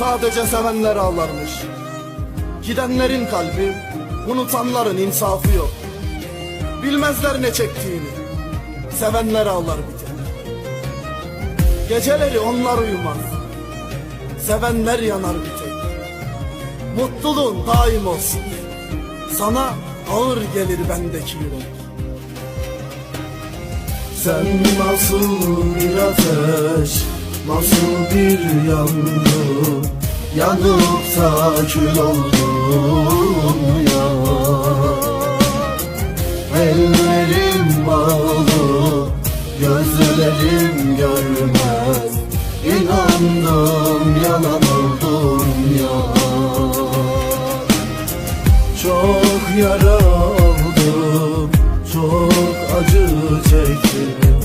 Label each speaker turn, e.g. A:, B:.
A: Sadece sevenler ağlarmış. Gidenlerin kalbi, unutanların insafı yok. Bilmezler ne çektiğini. Sevenler ağlar bir tek. Geceleri onlar uyumaz. Sevenler yanar bir tek. Mutluluğun daim olsun. Sana ağır gelir bendeki yürek. Sen nasıl bir ateş, nasıl bir yangın Yanıp da kül oldun ya. Ellerim bağlı, gözlerim görmez. İnandım yalan oldum ya. Çok yara aldım, çok acı çektim